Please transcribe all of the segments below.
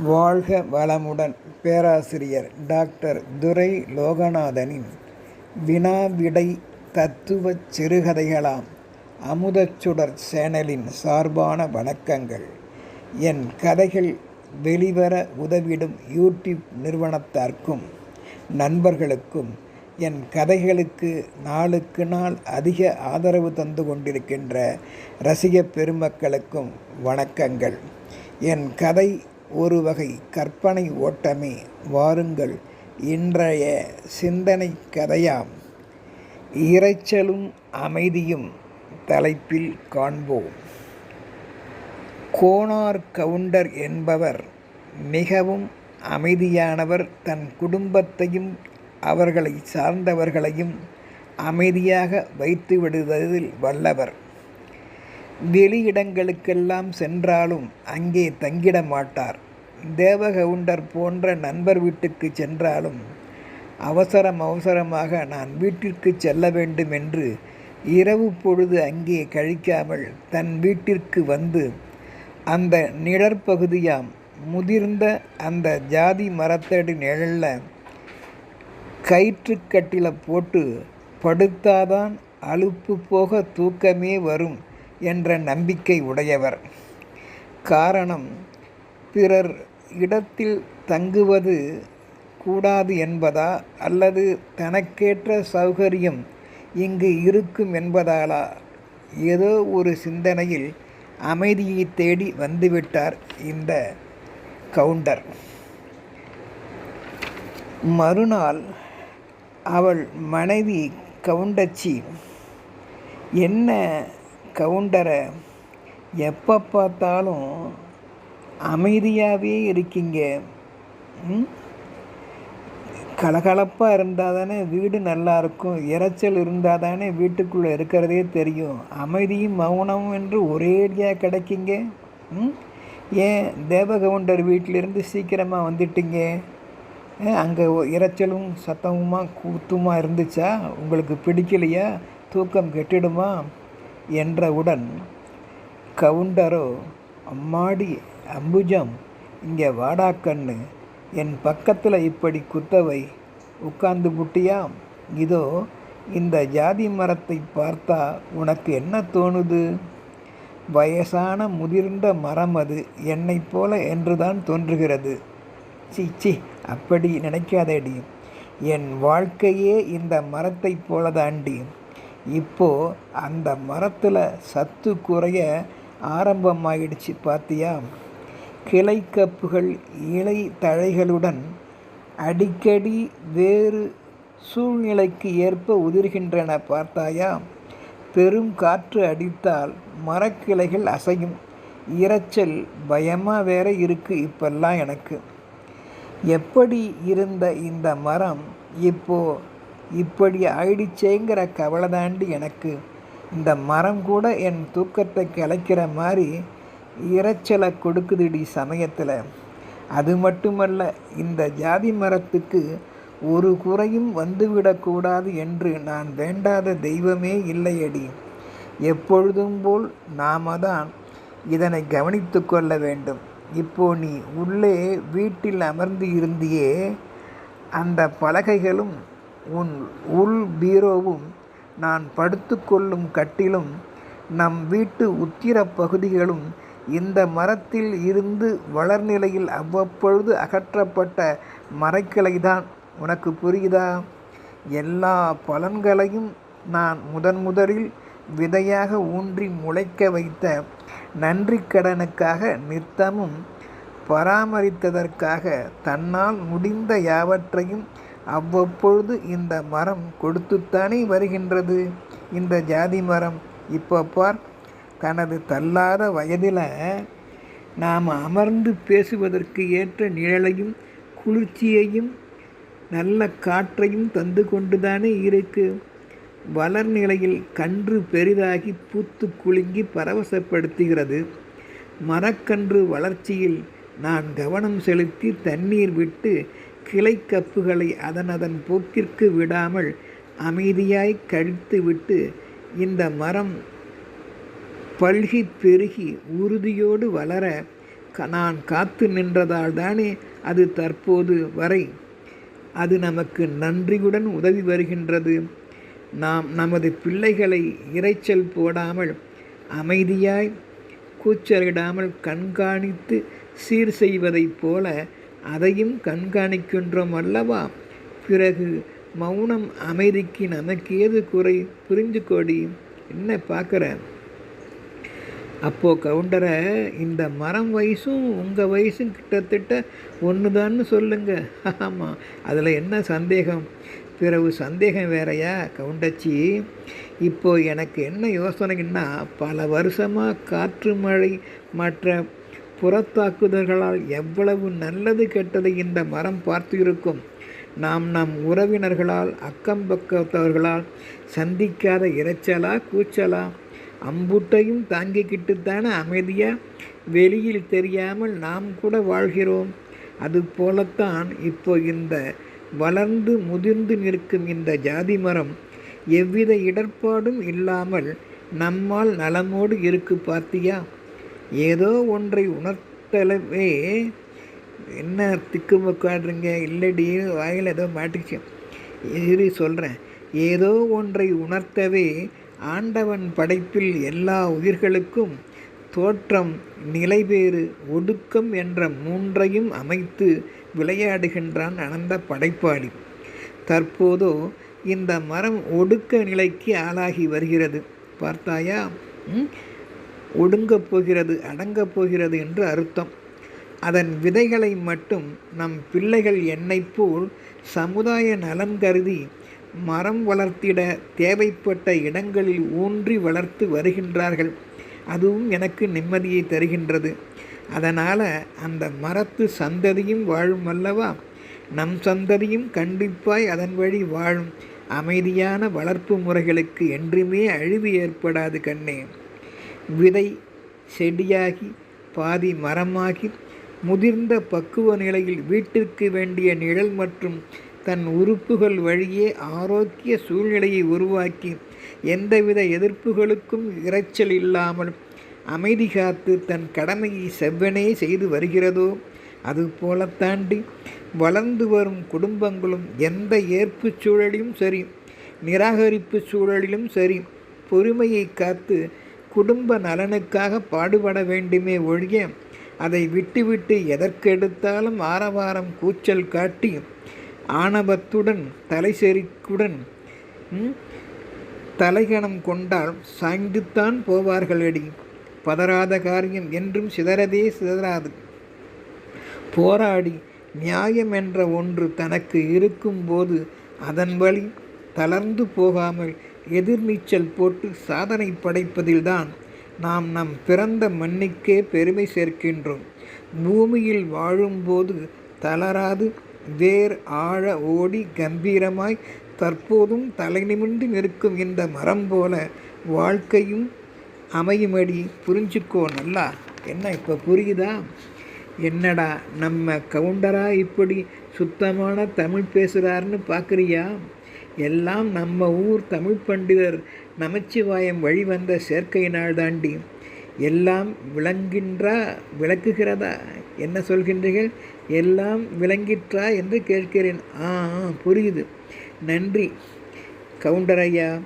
வாழ்க வளமுடன் பேராசிரியர் டாக்டர் துரை லோகநாதனின் வினாவிடை தத்துவச் சிறுகதைகளாம் அமுதச்சுடர் சேனலின் சார்பான வணக்கங்கள். என் கதைகள் வெளிவர உதவிடும் யூடியூப் நிறுவனத்தார்க்கும் நண்பர்களுக்கும் என் கதைகளுக்கு நாளுக்கு நாள் அதிக ஆதரவு தந்து கொண்டிருக்கின்ற ரசிகப் பெருமக்களுக்கும் வணக்கங்கள். என் கதை ஒரு வகை கற்பனை ஓட்டமே வாருங்கள். இன்றைய சிந்தனை கதையாம். இரைச்சலும் அமைதியும் தலைப்பில் காண்போம். கோனார் கவுண்டர் என்பவர் மிகவும் அமைதியானவர். தன் குடும்பத்தையும் அவர்களை சார்ந்தவர்களையும் அமைதியாக வைத்து விடுவதில் வல்லவர். வெளியிடங்களுக்கெல்லாம் சென்றாலும் அங்கே தங்கிட மாட்டார் தேவகவுண்டர் போன்ற நண்பர் வீட்டுக்கு சென்றாலும் அவசரம் அவசரமாக நான் வீட்டிற்கு செல்ல வேண்டும் என்று இரவு பொழுது அங்கே கழிக்காமல் தன் வீட்டிற்கு வந்து அந்த நிழற்பகுதியாம் முதிர்ந்த அந்த ஜாதி மரத்தடி நிழலில் கயிற்றுக்கட்டில போட்டு படுத்தாதான் அலுப்பு போக தூக்கமே வரும் என்ற நம்பிக்கை உடையவர். காரணம் பிறர் இடத்தில் தங்குவது கூடாது என்பதா? அல்லது தனக்கேற்ற சௌகரியம் இங்கு இருக்கும் என்பதாலா? ஏதோ ஒரு சிந்தனையில் அமைதியை தேடி வந்துவிட்டார் இந்த கவுண்டர். மறுநாள் அவள் மனைவி கவுண்டச்சி என்ன கவுண்டரை எப்போ பார்த்தாலும் அமைதியாகவே இருக்கீங்க. கலகலப்பாக இருந்தால் தானே வீடு நல்லாயிருக்கும். இறைச்சல் இருந்தால் தானே வீட்டுக்குள்ளே இருக்கிறதே தெரியும். அமைதியும் மௌனமும் என்று ஒரேடியாக கிடைக்கிங்க? ஏன் தேவகவுண்டர் வீட்டிலிருந்து சீக்கிரமாக வந்துட்டீங்க? அங்கே இரைச்சலும் சத்தமுமா கூத்துமா இருந்துச்சா? உங்களுக்கு பிடிக்கலையா? தூக்கம் கெட்டிடுமா? என்றவுடன் கவுண்டரோ அம்மாடி அம்புஜம் இங்கே வாடா கண்ணு என் பக்கத்தில் இப்படி குத்தவை உட்கார்ந்து புட்டியாம் இதோ இந்த ஜாதி மரத்தை பார்த்தா உனக்கு என்ன தோணுது? வயசான முதிர்ந்த மரம் அது என்னைப் போல என்றுதான் தோன்றுகிறது. சீச்சி அப்படி நினைக்காதேடி. என் வாழ்க்கையே இந்த மரத்தை போல தாண்டி இப்போ அந்த மரத்தில் சத்து குறைய ஆரம்பமாயிடுச்சு பார்த்தியா கிளை கப்புகள் இலை தழைகளுடன் அடிக்கடி வேறு சூழ்நிலைக்கு ஏற்ப உதிர்கின்றன பார்த்தாயா? பெரும் காற்று அடித்தால் மரக்கிளைகள் அசையும். இரைச்சல் பயமாக வேற இருக்குது இப்பெல்லாம் எனக்கு. எப்படி இருந்த இந்த மரம் இப்போ இப்படி ஆயிடுச்சேங்கிற கவலை தாண்டி எனக்கு. இந்த மரம் கூட என் தூக்கத்தை கிளைக்கிற மாதிரி இறைச்சலை கொடுக்குதுடி சமயத்தில். அது மட்டுமல்ல இந்த ஜாதி மரத்துக்கு ஒரு குறையும் வந்துவிடக்கூடாது என்று நான் வேண்டாத தெய்வமே இல்லையடி. எப்பொழுதும் போல் நாம தான் இதனை கவனித்து கொள்ள வேண்டும். இப்போ நீ உள்ளே வீட்டில் அமர்ந்து இருந்தியே அந்த பலகைகளும் உன் உள் பீரோவும் நான் படுத்துக்கொள்ளும் கட்டிலும் நம் வீட்டு உத்திர பகுதிகளும் இந்த மரத்தில் இருந்து வளர்நிலையில் அவ்வப்பொழுது அகற்றப்பட்ட மரக்கிளைதான். உனக்கு புரியுதா? எல்லா பலன்களையும் நான் முதன் முதலில் விதையாக ஊன்றி முளைக்க வைத்த நன்றி கடனுக்காக நித்தமும் பராமரித்ததற்காக தன்னால் முடிந்த யாவற்றையும் அவ்வப்பொழுது இந்த மரம் கொடுத்துத்தானே வருகின்றது? இந்த ஜாதி மரம் இப்போ பார் தனது தள்ளாத வயதில் நாம் அமர்ந்து பேசுவதற்கு ஏற்ற நிழலையும் குளிர்ச்சியையும் நல்ல காற்றையும் தந்து கொண்டுதானே இருக்கு. வளர் நிலையில் கன்று பெரிதாகி பூத்து குலுங்கி பரவசப்படுத்துகிறது. மரக்கன்று வளர்ச்சியில் நான் கவனம் செலுத்தி தண்ணீர் விட்டு கிளை கப்புகளை அதன் அதன் போக்கிற்கு விடாமல் அமைதியாய் கழித்து விட்டு இந்த மரம் பல்கி பெருகி உறுதியோடு வளர க- நான் காத்து நின்றதால் தானே அது தற்போது வரை. அது நமக்கு நன்றியுடன் உதவி வருகின்றது. நாம் நமது பிள்ளைகளை இரைச்சல் போடாமல் அமைதியாய் கூச்சலிடாமல் கண்காணித்து சீர் செய்வதைப் போல அதையும் கண்காணிக்கின்றோம் அல்லவா? பிறகு மௌனம் அமைதிக்கு நமக்கு ஏது குறை? புரிஞ்சு கொடி என்ன பார்க்குற? அப்போது கவுண்டரை இந்த மரம் வயசும் உங்கள் வயசும் கிட்டத்தட்ட ஒன்று தான்னு சொல்லுங்கள் ஆமாம் அதில் என்ன சந்தேகம்? பிறகு சந்தேகம் வேறையா கவுண்டச்சி? இப்போ எனக்கு என்ன யோசனைன்னா பல வருஷமாக காற்று மழை மற்ற புறத்தாக்குதல்களால் எவ்வளவு நல்லது கெட்டதை இந்த மரம் பார்த்து இருக்கும் நாம் நம் உறவினர்களால் அக்கம் பக்கத்தவர்களால் சந்திக்காத இரைச்சலா கூச்சலா? அம்புட்டையும் தாங்கிக்கிட்டுத்தானே அமைதியாக வெளியில் தெரியாமல் நாம் கூட வாழ்கிறோம். அது போலத்தான் இப்போ இந்த வளர்ந்து முதிர்ந்து நிற்கும் இந்த ஜாதி மரம். எவ்வித இடர்பாடும் இல்லாமல் நம்மால் நலமோடு இருக்கு பார்த்தியா? ஏதோ ஒன்றை உணர்த்தலவே என்ன திக்கு முக்காடுறீங்க? இல்லடி வாயில் ஏதோ மாட்டிச்சு இரு சொல்கிறேன் ஏதோ ஒன்றை உணர்த்தவே ஆண்டவன் படைப்பில் எல்லா உயிர்களுக்கும் தோற்றம் நிலைபேறு ஒடுக்கம் என்ற மூன்றையும் அமைத்து விளையாடுகின்றான் அனந்த படைப்பாளி. தற்போதோ இந்த மரம் ஒடுக்க நிலைக்கு ஆளாகி வருகிறது. பார்த்தாயா? ஒடுங்கப் போகிறது அடங்கப் போகிறது என்று அர்த்தம். அதன் விதைகளை மட்டும் நம் பிள்ளைகள் என்னைப் போல் சமுதாய நலன் கருதி மரம் வளர்த்திட தேவைப்பட்ட இடங்களில் ஊன்றி வளர்த்து வருகின்றார்கள். அதுவும் எனக்கு நிம்மதியை தருகின்றது. அதனால் அந்த மரத்து சந்ததியும் வாழும் அல்லவா? நம் சந்ததியும் கண்டிப்பாய் அதன் வழி வாழும். அமைதியான வளர்ப்பு முறைகளுக்கு என்றுமே அழிவு ஏற்படாது கண்ணே. விதை செடியாகி பாதி மரமாகி முதிர்ந்த பக்குவ நிலையில் வீட்டிற்கு வேண்டிய நிழல் மற்றும் தன் உறுப்புகள் வழியே ஆரோக்கிய சூழ்நிலையை உருவாக்கி எந்தவித எதிர்ப்புகளுக்கும் இரைச்சல் இல்லாமல் அமைதி காத்து தன் கடமையை செவ்வனே செய்து வருகிறதோ அதுபோல தாண்டி வளர்ந்து வரும் குடும்பங்களும் எந்த ஏற்பு சூழலிலும் சரி நிராகரிப்பு சூழலிலும் சரி பொறுமையை காத்து குடும்ப நலனுக்காக பாடுபட வேண்டுமே ஒழிய அதை விட்டுவிட்டு எதற்கெடுத்தாலும் ஆரவாரம் கூச்சல் காட்டி ஆணவத்துடன் தலைசெறிக்குடன் தலைகணம் கொண்டால் சாய்ந்துத்தான் போவார்களடி. பதறாத காரியம் என்றும் சிதறதே சிதறாது. போராடி நியாயம் என்ற ஒன்று தனக்கு இருக்கும்போது அதன் வழி தளர்ந்து போகாமல் எதிர்நீச்சல் போட்டு சாதனை படைப்பதில்தான் நாம் நம் பிறந்த மண்ணுக்கே பெருமை சேர்க்கின்றோம். பூமியில் வாழும்போது தளராது வேர் ஆழ ஓடி கம்பீரமாய் தற்போதும் தலை நிமிர்ந்து நிற்கும் இந்த மரம் போல வாழ்க்கையும் அமையுமடி. புரிஞ்சுக்கோ நல்லா. என்ன இப்போ புரியுதா? என்னடா நம்ம கவுண்டரா இப்படி சுத்தமான தமிழ் பேசுகிறாருன்னு பார்க்குறியா எல்லாம் நம்ம ஊர் தமிழ் பண்டிதர் நமச்சிவாயம் வழிவந்த சேர்க்கையினால் தாண்டி எல்லாம் விளங்கின்றா விளக்குகிறதா? என்ன சொல்கின்றீர்கள்? எல்லாம் விளங்கிற்றா என்று கேட்கிறேன். ஆ புரியுது. நன்றி. கவுண்டர் ஐயா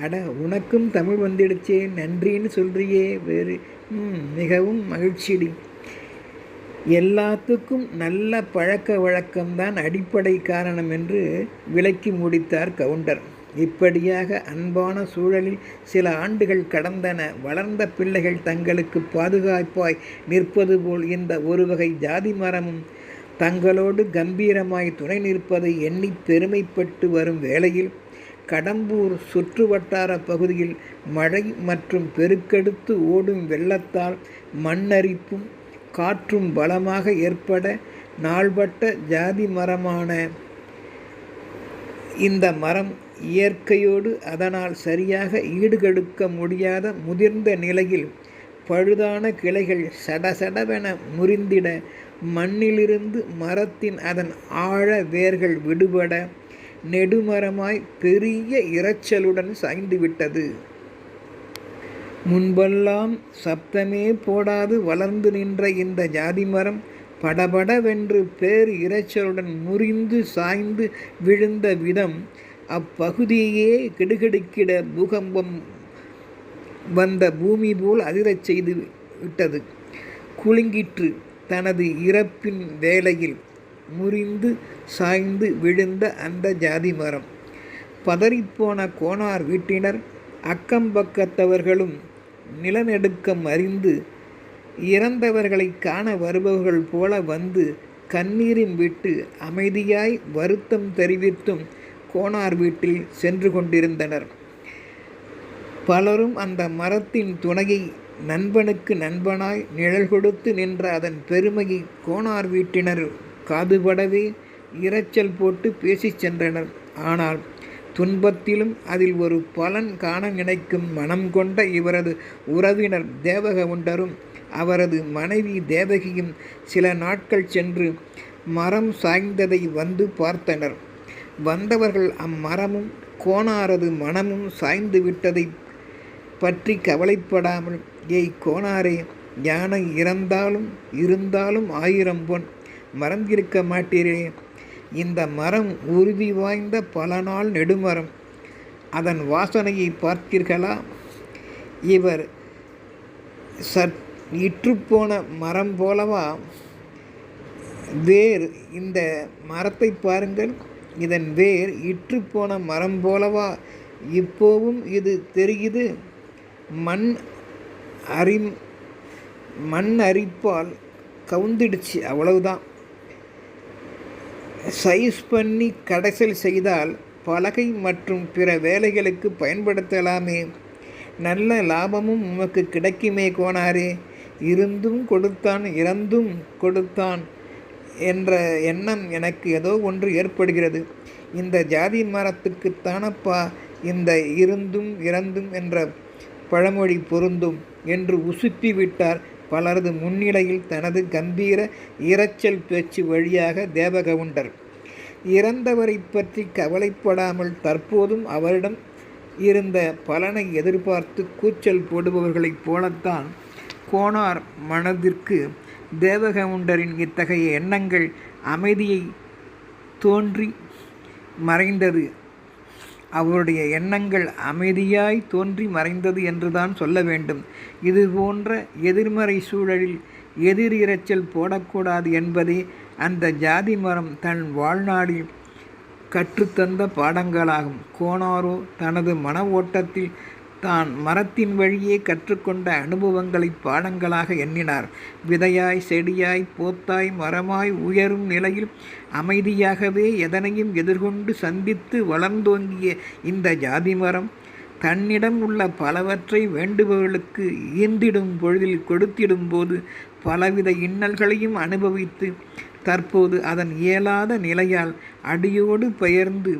அட உனக்கும் தமிழ் வந்துடுச்சே. நன்றின்னு சொல்கிறியே வேறு மிகவும் மகிழ்ச்சிடி. எல்லாத்துக்கும் நல்ல பழக்க வழக்கம்தான் அடிப்படை காரணம் என்று விளக்கி முடித்தார் கவுண்டர். இப்படியாக அன்பான சூழலில் சில ஆண்டுகள் கடந்தன. வளர்ந்த பிள்ளைகள் தங்களுக்கு பாதுகாப்பாய் நிற்பது போல் இந்த ஒரு வகை ஜாதி மரமும் தங்களோடு கம்பீரமாய் துணை நிற்பதை எண்ணி பெருமைப்பட்டு வரும் வேளையில் கடம்பூர் சுற்றுவட்டார பகுதியில் மழை மற்றும் பெருக்கெடுத்து ஓடும் வெள்ளத்தால் மண்ணரிப்பும் காற்றும் பலமாக ஏற்பட நாள்பட்ட ஜாதி மரமான இந்த மரம் இயற்கையோடு அதனால் சரியாக ஈடுகெடுக்க முடியாத முதிர்ந்த நிலையில் பழுதான கிளைகள் சடசடவென முறிந்திட மண்ணிலிருந்து மரத்தின் அதன் ஆழ வேர்கள் விடுபட நெடுமரமாய் பெரிய இரைச்சலுடன் சாய்ந்துவிட்டது முன்பெல்லாம் சப்தமே போடாது வளர்ந்து நின்ற இந்த ஜாதி மரம் படபடவென்று பேர் இரைச்சலுடன் முறிந்து சாய்ந்து விழுந்த விதம் அப்பகுதியே கிடுகிடுக்கிட பூகம்பம் வந்த பூமி போல் அதிரச் செய்து விட்டது. குலுங்கிற்று தனது இறப்பின் வேளையில் முறிந்து சாய்ந்து விழுந்த அந்த ஜாதி மரம். பதறிப்போன கோனார் வீட்டினர் அக்கம்பக்கத்தவர்களும் நிலநடுக்கம் அறிந்து இறந்தவர்களை காண வருபவர்கள் போல வந்து கண்ணீரின் விட்டு அமைதியாய் வருத்தம் தெரிவித்தும் கோனார் வீட்டில் சென்று கொண்டிருந்தனர். பலரும் அந்த மரத்தின் துணையை நண்பனுக்கு நண்பனாய் நிழல் கொடுத்து நின்ற அதன் பெருமையை கோனார் வீட்டினர் காதுபடவே இரைச்சல் போட்டு பேசிச் சென்றனர். ஆனால் துன்பத்திலும் அதில் ஒரு பலன் காண நினைக்கும் மனம் கொண்ட இவரது உறவினர் தேவகவுண்டரும் அவரது மனைவி தேவகியும் சில நாட்கள் சென்று மரம் சாய்ந்ததை வந்து பார்த்தனர். வந்தவர்கள் அம்மரமும் கோணாரது மனமும் சாய்ந்து விட்டதை பற்றி கவலைப்படாமல் ஏய் கோணாரே யானை இறந்தாலும் இருந்தாலும் ஆயிரம் பொன் மறந்திருக்க மாட்டீரே. இந்த மரம் உறுதி வாய்ந்த பல நாள் நெடுமரம். அதன் வாசனையை பார்த்தீர்களா? இவர் சற் இற்றுப்போன மரம் போலவா? வேர் இந்த மரத்தை பாருங்கள். இதன் வேர் இற்றுப்போன மரம் போலவா? இப்போவும் இது தெரியுது. மண் அரி மண் அரிப்பால் கவுந்திடுச்சு அவ்வளவுதான். சைஸ் பண்ணி கடைசல் செய்தால் பலகை மற்றும் பிற வேலைகளுக்கு பயன்படுத்தலாமே. நல்ல லாபமும் உமக்கு கிடைக்குமே கோனாரே. இருந்தும் கொடுத்தான் இறந்தும் கொடுத்தான். என்ற எண்ணம் எனக்கு ஏதோ ஒன்று ஏற்படுகிறது. இந்த ஜாதி மரத்துக்குத்தானப்பா இந்த இருந்தும் இறந்தும் என்ற பழமொழி பொருந்தும் என்று உசுப்பி விட்டார் பலரது முன்னிலையில் தனது கம்பீர இரைச்சல் பேச்சு வழியாக தேவகவுண்டர். இறந்தவரை பற்றி கவலைப்படாமல் தற்போதும் அவரிடம் இருந்த பலனை எதிர்பார்த்து கூச்சல் போடுபவர்களைப் போலத்தான் கோனார் மனதிற்கு தேவகவுண்டரின் இத்தகைய எண்ணங்கள் அமைதியை தோன்றி மறைந்தது. அவருடைய எண்ணங்கள் அமைதியாய் தோன்றி மறைந்தது என்றுதான் சொல்ல வேண்டும். இது போன்ற எதிர்மறை சூழலில் எதிர் இரைச்சல் போடக்கூடாது என்பதே அந்த ஜாதி மரம் தன் வாழ்நாளில் கற்றுத்தந்த பாடங்களாகும். கோனாரோ தனது மன ஓட்டத்தில் தான் மரத்தின் வழியே கற்றுக்கொண்ட அனுபவங்களை பாடங்களாக எண்ணினார். விதையாய் செடியாய் போத்தாய் மரமாய் உயரும் நிலையில் அமைதியாகவே எதனையும் எதிர்கொண்டு சந்தித்து வளர்ந்தோங்கிய இந்த ஜாதி மரம் தன்னிடம் உள்ள பலவற்றை வேண்டுபவர்களுக்கு ஈந்திடும் பொழுதில் கொடுத்திடும் போது பலவித இன்னல்களையும் அனுபவித்து தற்போது அதன் இயலாத நிலையால் அடியோடு பெயர்ந்து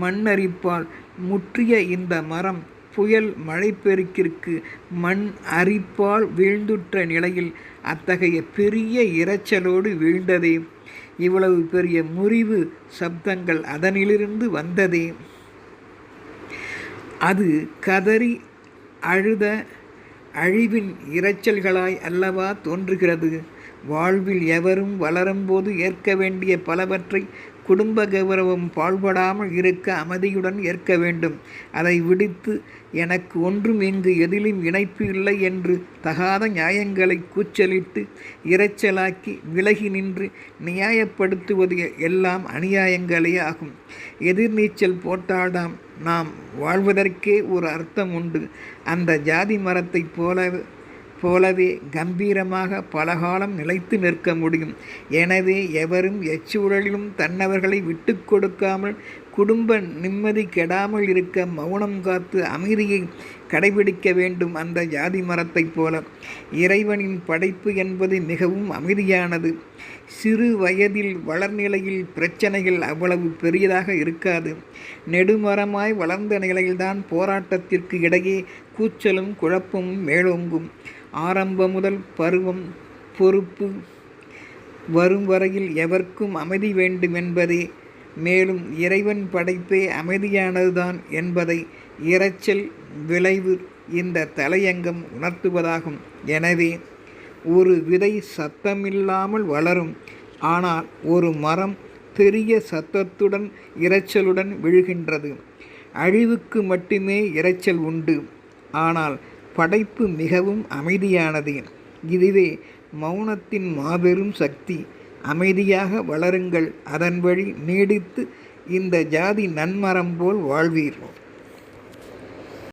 மண்ணரிப்பால் முற்றிய இந்த மரம் புயல் மழைப்பெருக்கிற்கு மண் அரிப்பால் வீழ்ந்துற்ற நிலையில் அத்தகைய பெரிய இரைச்சலோடு வீழ்ந்ததே. இவ்வளவு பெரிய முறிவு சப்தங்கள் அதனிலிருந்து வந்ததே. அது கதறி அழுத அழிவின் இரைச்சல்களாய் அல்லவா தோன்றுகிறது. வாழ்வில் எவரும் வளரும்போது ஏற்க வேண்டிய பலவற்றை குடும்ப கௌரவம் பாழ்படாமல் இருக்க அமைதியுடன் ஏற்க வேண்டும். அதை விடுத்து எனக்கு ஒன்றும் இங்கு எதிலும் இணைப்பு இல்லை என்று தகாத நியாயங்களை கூச்சலிட்டு இரைச்சலாக்கி விலகி நின்று நியாயப்படுத்துவது எல்லாம் அநியாயங்களே ஆகும். எதிர்நீச்சல் போட்டாடாம் நாம் வாழ்வதற்கே ஒரு அர்த்தம் உண்டு. அந்த ஜாதி மரத்தைப் போல போலவே கம்பீரமாக பலகாலம் நிலைத்து நிற்க முடியும். எனவே எவரும் எச்சூழலிலும் தன்னவர்களை விட்டு கொடுக்காமல் குடும்ப நிம்மதி கெடாமல் இருக்க மௌனம் காத்து அமைதியை கடைபிடிக்க வேண்டும் அந்த ஜாதி மரத்தைப் போல. இறைவனின் படைப்பு என்பது மிகவும் அமைதியானது. சிறு வயதில் வளர்நிலையில் பிரச்சனைகள் அவ்வளவு பெரியதாக இருக்காது. நெடுமரமாய் வளர்ந்த நிலையில்தான் போராட்டத்திற்கு இடையே கூச்சலும் குழப்பமும் மேலோங்கும். ஆரம்பம் முதல் பருவம் பொறுப்பு. வரும் வரையில் எவர்க்கும் அமைதி வேண்டும் என்பதே மேலும் இறைவன் படைப்பே அமைதியானதுதான் என்பதை இரைச்சல் விளைவு இந்த தலையங்கம் உணர்த்துவதாகும். எனவே ஒரு விதை சத்தமில்லாமல் வளரும். ஆனால் ஒரு மரம் பெரிய சத்தத்துடன் இரைச்சலுடன் விழுகின்றது. அழிவுக்கு மட்டுமே இரைச்சல் உண்டு. ஆனால் படைப்பு மிகவும் அமைதியானது இதுவே மௌனத்தின் மாபெரும் சக்தி. அமைதியாக வளருங்கள். அதன் வழி நீடித்து இந்த ஜாதி நன்மரம் போல் வாழ்வீர்கள்.